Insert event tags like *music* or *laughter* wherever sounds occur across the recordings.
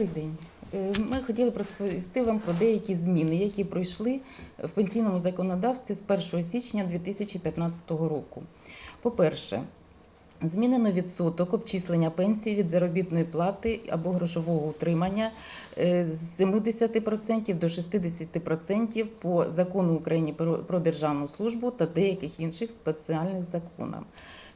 Добрий день. Е, Ми хотіли розповісти вам про деякі зміни, які пройшли в пенсійному законодавстві з 1 січня 2015 року. По-перше, змінено відсоток обчислення пенсії від заробітної плати або грошового утримання е, з 70% до 60% по закону України про державну службу та деяких інших спеціальних законах.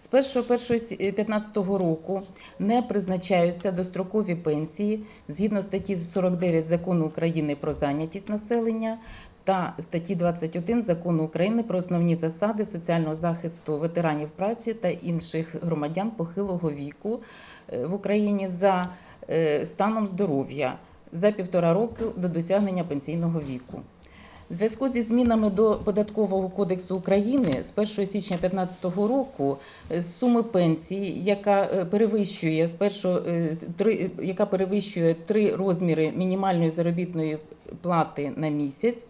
З 1.1.2015 року не призначаються дострокові пенсії згідно статті 49 закону України про зайнятість населення та статті 21 закону України про основні засади соціального захисту ветеранів праці та інших громадян похилого віку е, в Україні за е, станом здоров'я за півтора року до досягнення пенсійного віку. В зв'язку зі змінами до податкового кодексу України з 1 січня 2015 року е, суми пенсії, яка е, перевищує з першого е, три, яка перевищує три розміри мінімальної заробітної плати на місяць.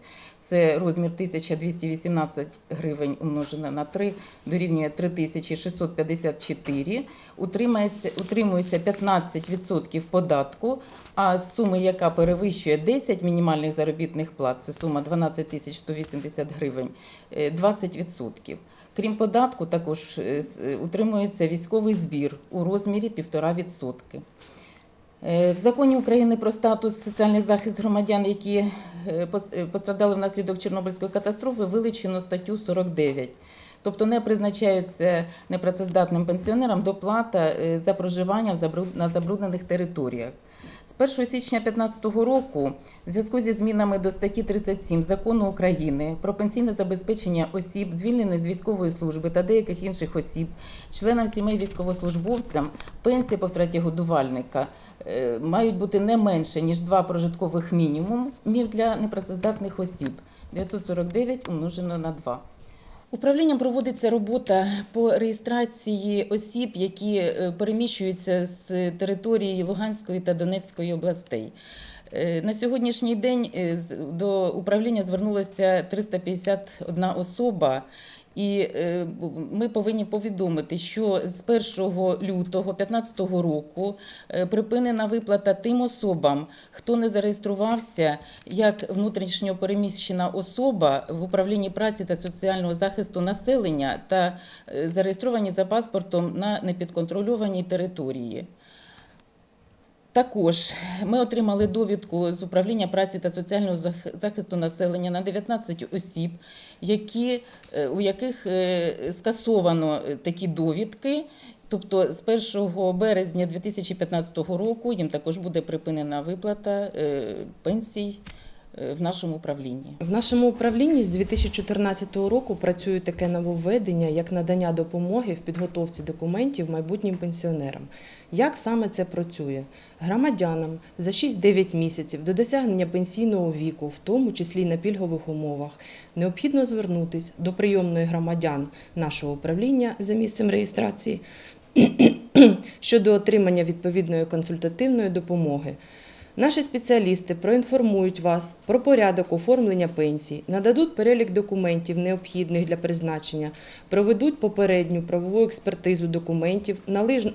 Це розмір 1218 гривень умножене на 3, дорівнює 3654. Утримується, утримується 15% податку, а з суми, яка перевищує 10 мінімальних заробітних плат, це сума 12 180 гривень, е, 20%. Крім податку, також е, е, утримується військовий збір у розмірі 1,5%. Е, В законі України про статус соціальний захист громадян, які пострадали е, постраждали внаслідок Чорнобильської катастрофи, вилучено статтю 49. Тобто не призначаються непрацездатним пенсіонерам доплата е, за проживання на забруднених територіях. З 1 січня 2015 року, в зв'язку зі змінами до статті 37 закону України про пенсійне забезпечення осіб, звільнених з військової служби та деяких інших осіб, членам сімей військовослужбовцям, пенсії по втраті годувальника е, мають бути не менше ніж два прожиткових мінімумів для непрацездатних осіб 949 умножено на 2. Управлінням проводиться робота по реєстрації осіб, які е, переміщуються з території Луганської та Донецької областей. Е, На сьогоднішній день е, до управління звернулося 351 особа. І е, ми повинні повідомити, що з 1 лютого 2015 року е, припинена виплата тим особам, хто не зареєструвався як внутрішньо переміщена особа в управлінні праці та соціального захисту населення та е, зареєстровані за паспортом на непідконтрольованій території. Також ми отримали довідку з управління праці та соціального зах- захисту населення на 19 осіб, які, е, у яких е, скасовано е, такі довідки. Тобто з 1 березня 2015 року їм також буде припинена виплата пенсій в нашому управлінні. В нашому управлінні з 2014 року працює таке нововведення, як надання допомоги в підготовці документів майбутнім пенсіонерам. Як саме це працює? Громадянам за 6-9 місяців до досягнення пенсійного віку, в тому числі на пільгових умовах, необхідно звернутися до прийомної громадян нашого управління за місцем реєстрації *clears throat* щодо отримання відповідної консультативної допомоги. Наші спеціалісти проінформують вас про порядок оформлення пенсій, нададуть перелік документів, необхідних для призначення, проведуть попередню правову експертизу документів,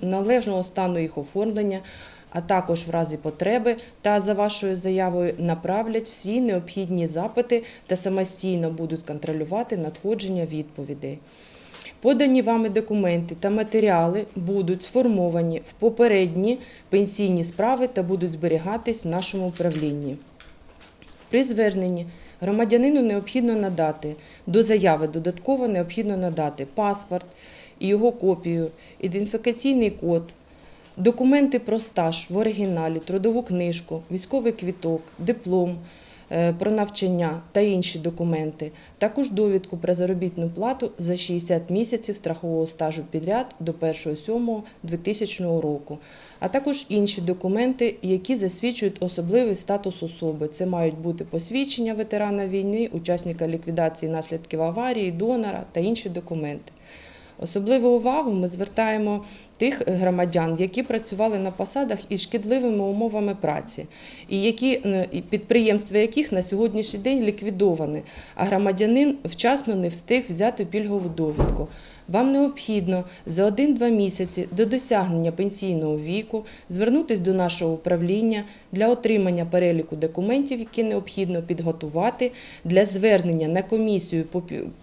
належного стану їх оформлення, а також в разі потреби та за вашою заявою направлять всі необхідні запити та самостійно будуть контролювати надходження відповідей. Подані вами документи та матеріали будуть сформовані в попередні пенсійні справи та будуть зберігатись в нашому управлінні. При зверненні громадянину необхідно надати до заяви додатково необхідно надати паспорт і його копію, ідентифікаційний код, документи про стаж в оригіналі, трудову книжку, військовий квіток, диплом про навчання та інші документи, також довідку про заробітну плату за 60 місяців страхового стажу підряд до 1.7.2000 року, а також інші документи, які засвідчують особливий статус особи. Це мають бути посвідчення ветерана війни, учасника ліквідації наслідків аварії, донора та інші документи. Особливу увагу ми звертаємо тих громадян, які працювали на посадах із шкідливими умовами праці, і які е, підприємства яких на сьогоднішній день ліквідовані, а громадянин вчасно не встиг взяти пільгову довідку. Вам необхідно за 1-2 місяці до досягнення пенсійного віку звернутися до нашого управління для отримання переліку документів, які необхідно підготувати для звернення на комісію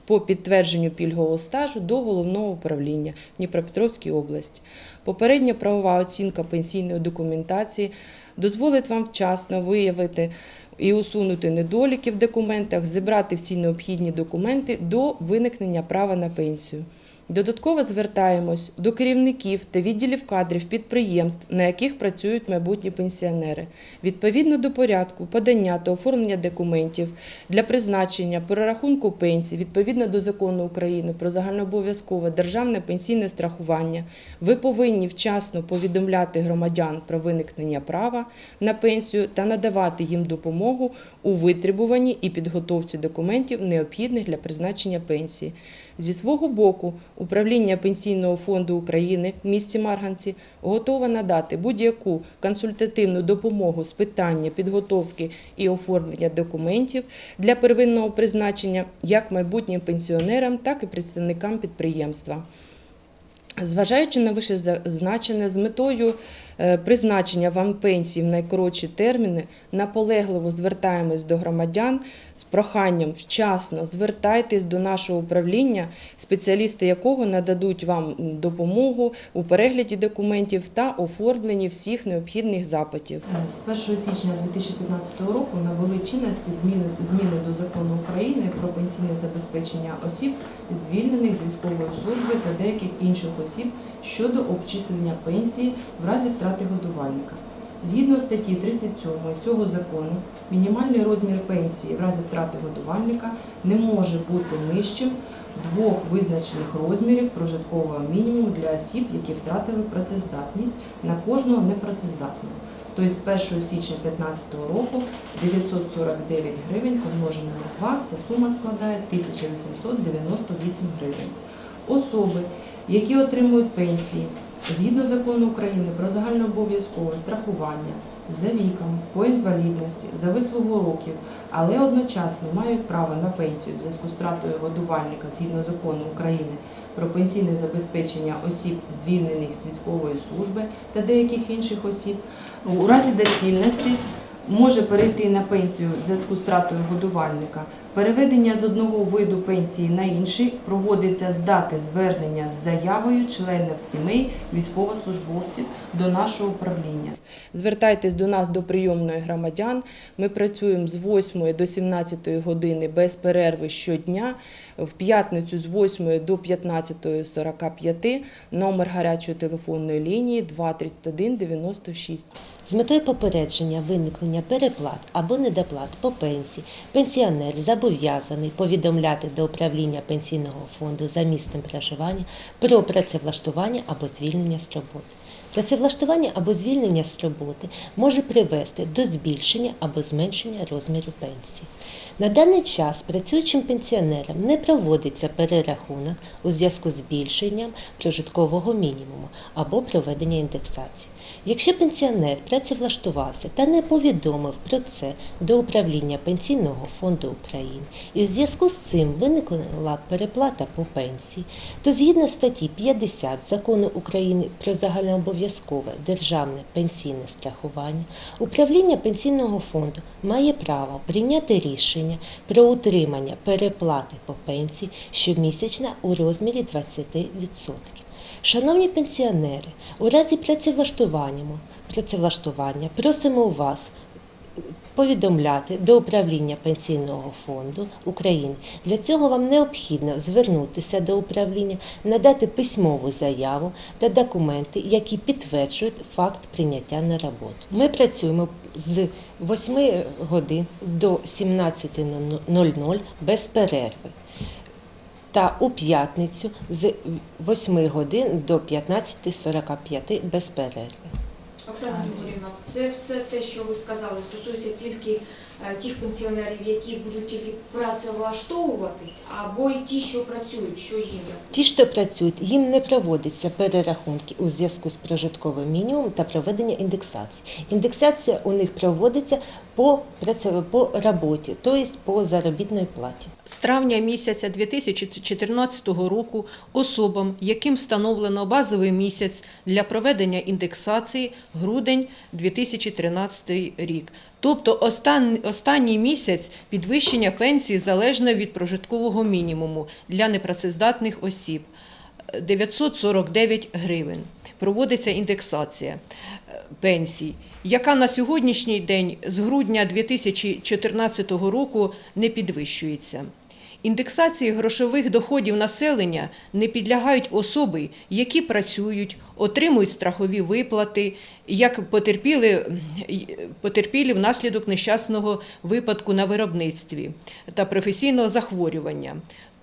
по підтвердженню пільгового стажу до головного управління Дніпропетровської області. Попередня правова оцінка пенсійної документації дозволить вам вчасно виявити і усунути недоліки в документах, зібрати всі необхідні документи до виникнення права на пенсію. Додатково звертаємось до керівників та відділів кадрів підприємств, на яких працюють майбутні пенсіонери. Відповідно до порядку подання та оформлення документів для призначення перерахунку пенсій, відповідно до закону України про загальнообов'язкове державне пенсійне страхування, ви повинні вчасно повідомляти громадян про виникнення права на пенсію та надавати їм допомогу у витребуванні і підготовці документів, необхідних для призначення пенсії. Зі свого боку, управління Пенсійного фонду України в місті Марганці готове надати будь-яку консультативну допомогу з питання підготовки і оформлення документів для первинного призначення як майбутнім пенсіонерам, так і представникам підприємства. Зважаючи на вищезазначене з метою е, призначення вам пенсії в найкоротші терміни, наполегливо звертаємось до громадян з проханням вчасно звертайтесь до нашого управління, спеціалісти якого нададуть вам допомогу у перегляді документів та оформленні всіх необхідних запитів. Е, З 1 січня 2015 року набули чинності зміни, зміни до закону України про пенсійне забезпечення осіб, звільнених з військової служби та деяких інших осіб щодо обчислення пенсії в разі втрати годувальника. Згідно статті 37 цього закону, мінімальний розмір пенсії в разі втрати годувальника не може бути нижчим двох визначених розмірів прожиткового мінімуму для осіб, які втратили працездатність на кожного непрацездатного. Тобто з 1 січня 2015 року 949 гривень помножено на 2, ця сума складає 1898 гривень. Особи, які отримують пенсії згідно закону України про загальнообов'язкове страхування за віком, по інвалідності, за вислугу років, але одночасно мають право на пенсію в зв'язку з втратою годувальника згідно закону України про пенсійне забезпечення осіб, звільнених з військової служби та деяких інших осіб, у разі доцільності може перейти на пенсію в зв'язку з втратою годувальника. Переведення з одного виду пенсії на інший проводиться з дати звернення з заявою членів сімей військовослужбовців до нашого управління. Звертайтесь до нас до прийомної громадян. Ми працюємо з 8 до 17 години без перерви щодня. В п'ятницю з 8 до 15.45 номер гарячої телефонної лінії 231 96. З метою попередження виникнення переплат або недоплат по пенсії пенсіонер зобов'язаний повідомляти до управління пенсійного фонду за місцем проживання про працевлаштування або звільнення з роботи. Працевлаштування або звільнення з роботи може привести до збільшення або зменшення розміру пенсії. На даний час працюючим пенсіонерам не проводиться перерахунок у зв'язку з збільшенням прожиткового мінімуму або проведення індексації. Якщо пенсіонер працевлаштувався та не повідомив про це до управління Пенсійного фонду України і в зв'язку з цим виникла переплата по пенсії, то згідно статті 50 закону України про загальнообов'язкове державне пенсійне страхування, управління Пенсійного фонду має право прийняти рішення про утримання переплати по пенсії щомісячно у розмірі 20%. Шановні пенсіонери, у разі працевлаштування, працевлаштування просимо вас повідомляти до управління Пенсійного фонду України. Для цього вам необхідно звернутися до управління, надати письмову заяву та документи, які підтверджують факт прийняття на роботу. Ми працюємо з 8 годин до 17.00 без перерви та у п'ятницю з 8 годин до 15.45 без перерви. Оксана Григорівна, це все те, що ви сказали, стосується тільки тих пенсіонерів, які будуть тільки працевлаштовуватись, або й ті, що працюють, що їм? Ті, що працюють, їм не проводяться перерахунки у зв'язку з прожитковим мінімумом та проведення індексації. Індексація у них проводиться по, по роботі, тобто по заробітної платі. З травня місяця 2014 року особам, яким встановлено базовий місяць для проведення індексації грудень 2013 рік. Тобто остан- останній місяць підвищення пенсії залежно від прожиткового мінімуму для непрацездатних осіб 949 гривень. Проводиться індексація е, пенсій, яка на сьогоднішній день з грудня 2014 року не підвищується. Індексації грошових доходів населення не підлягають особи, які працюють, отримують страхові виплати, як потерпіли, потерпілі внаслідок нещасного випадку на виробництві та професійного захворювання.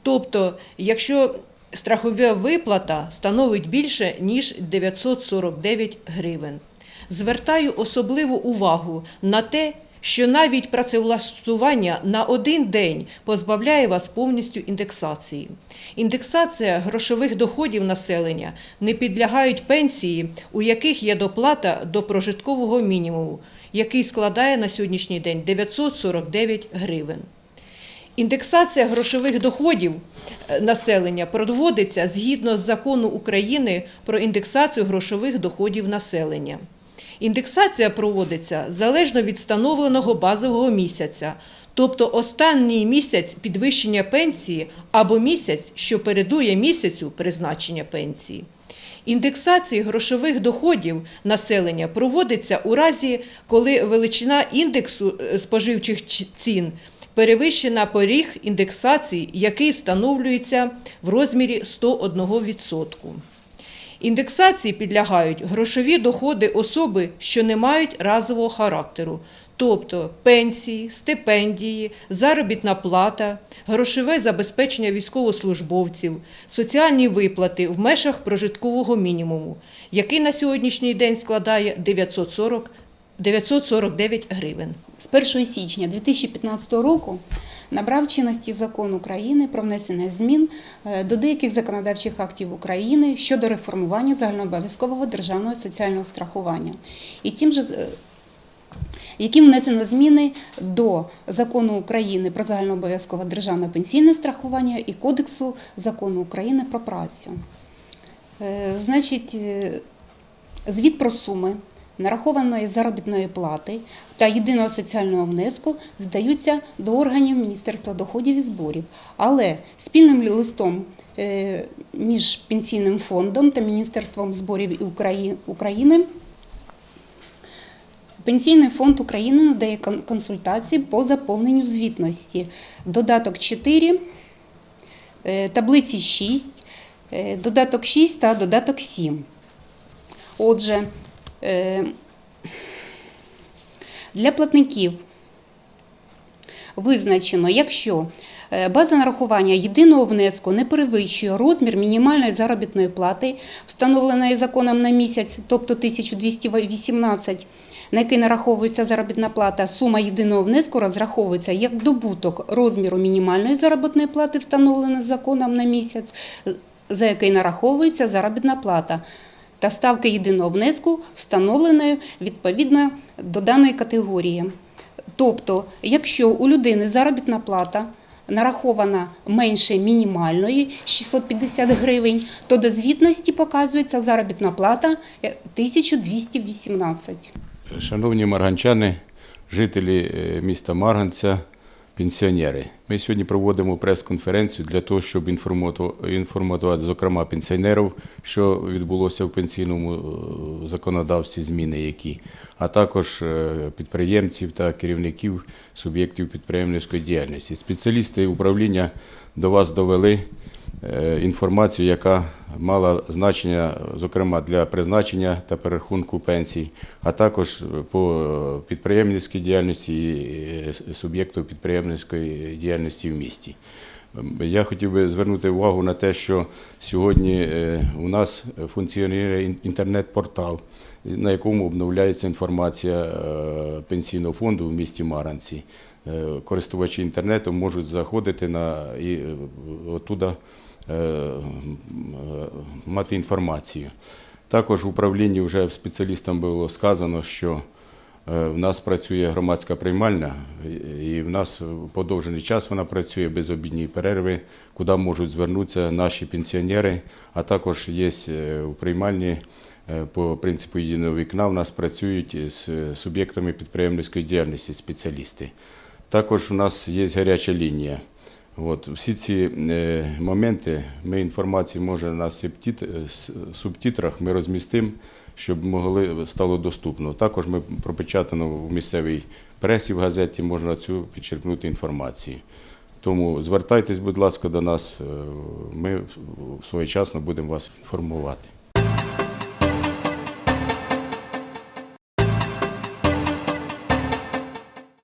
Тобто, якщо страхова виплата становить більше ніж 949 гривень. Звертаю особливу увагу на те, що навіть працевлаштування на один день позбавляє вас повністю індексації. Індексація грошових доходів населення не підлягають пенсії, у яких є доплата до прожиткового мінімуму, який складає на сьогоднішній день 949 гривень. Індексація грошових доходів е, населення проводиться згідно з закону України про індексацію грошових доходів населення. Індексація проводиться залежно від встановленого базового місяця, тобто останній місяць підвищення пенсії або місяць, що передує місяцю призначення пенсії. Індексації грошових доходів населення проводиться у разі, коли величина індексу е, споживчих цін перевищена поріг індексації, який встановлюється в розмірі 101%. Індексації підлягають грошові доходи особи, що не мають разового характеру, тобто пенсії, стипендії, заробітна плата, грошове забезпечення військовослужбовців, соціальні виплати в межах прожиткового мінімуму, який на сьогоднішній день складає 940 949 гривень. З 1 січня 2015 року набрав чинності закон України про внесення змін е, до деяких законодавчих актів України щодо реформування загальнообов'язкового державного соціального страхування. І тим же е, яким внесено зміни до закону України про загальнообов'язкове державне пенсійне страхування і Кодексу закону України про працю. Е, Значить, звіт про суми нарахованої заробітної плати та єдиного соціального внеску здаються до органів Міністерства доходів і зборів. Але спільним листом е, між пенсійним фондом та Міністерством зборів України Пенсійний фонд України надає консультації по заповненню звітності. Додаток 4, е, таблиці 6, е, додаток 6 та додаток 7. Отже, для платників визначено, якщо е, база нарахування єдиного внеску не перевищує розмір мінімальної заробітної плати, встановленої законом на місяць, тобто 1218, на який нараховується заробітна плата, сума єдиного внеску розраховується як добуток розміру мінімальної заробітної плати, встановленої законом на місяць, за який нараховується заробітна плата та ставки єдиного внеску, встановленої відповідно до даної категорії. Тобто, якщо у людини заробітна плата нарахована менше мінімальної 650 гривень, то до звітності показується заробітна плата е, 1218. Шановні марганчани, жителі е, міста Марганця, пенсіонери. Ми сьогодні проводимо прес-конференцію для того, щоб інформувати, зокрема, пенсіонерів, що відбулося в пенсійному е, законодавстві, зміни які, а також е, підприємців та керівників суб'єктів підприємницької діяльності. Спеціалісти управління до вас довели інформацію, яка мала значення, зокрема, для призначення та перерахунку пенсій, а також по підприємницькій діяльності і е, суб'єкту підприємницької діяльності в місті. Я хотів би звернути увагу на те, що сьогодні е, у нас функціонує інтернет-портал, на якому обновляється інформація е, пенсійного фонду в місті Маранці. Е, Користувачі інтернету можуть заходити на і е, оттуда е, мати інформацію. Також в управлінні вже спеціалістам було сказано, що в нас працює громадська приймальня, і- в нас подовжений час вона працює без обідньої перерви, куди можуть звернутися наші пенсіонери, а також є у приймальні по принципу єдиного вікна. У нас працюють з суб'єктами підприємницької діяльності спеціалісти. Також у нас є гаряча лінія. От, всі ці е, моменти ми інформації може на субтит- е, субтитрах ми розмістимо, щоб могли стало доступно. Також ми пропечатано в місцевій пресі в газеті можна цю підчеркнути інформацію. Тому звертайтесь, будь ласка, до нас. е, Ми своєчасно будемо вас інформувати.